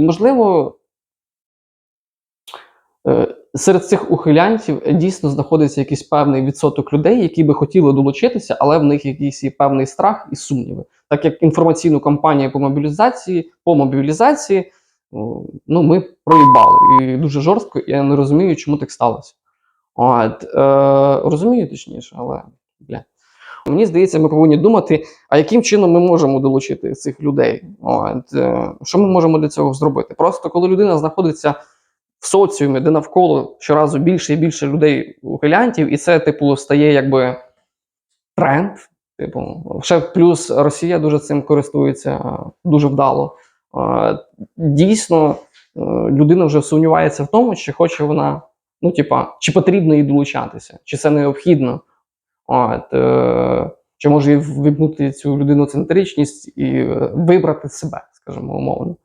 Можливо, е, серед цих ухилянтів дійсно знаходиться якийсь певний відсоток людей, які би хотіли долучитися, але в них якийсь є певний страх і сумніви. Так як інформаційну кампанію по мобілізації, по мобілізації, ну, ми проїбали. І дуже жорстко, і я не розумію, чому так сталося. От, е, розумію точніше, але бля. Мені здається, ми повинні думати, а яким чином ми можемо долучити цих людей? От, е, що ми можемо для цього зробити? Просто коли людина знаходиться в соціумі, де навколо щоразу більше і більше людей ухилянтів, і це, типу, стає якби тренд. Типу, ще плюс Росія дуже цим користується е, дуже вдало. Е, Дійсно, людина вже сумнівається в тому, чи хоче вона, ну, типа, чи потрібно їй долучатися, чи це необхідно. От, е, чи може ввібнути цю людиноцентричність і е, вибрати себе, скажімо, умовно.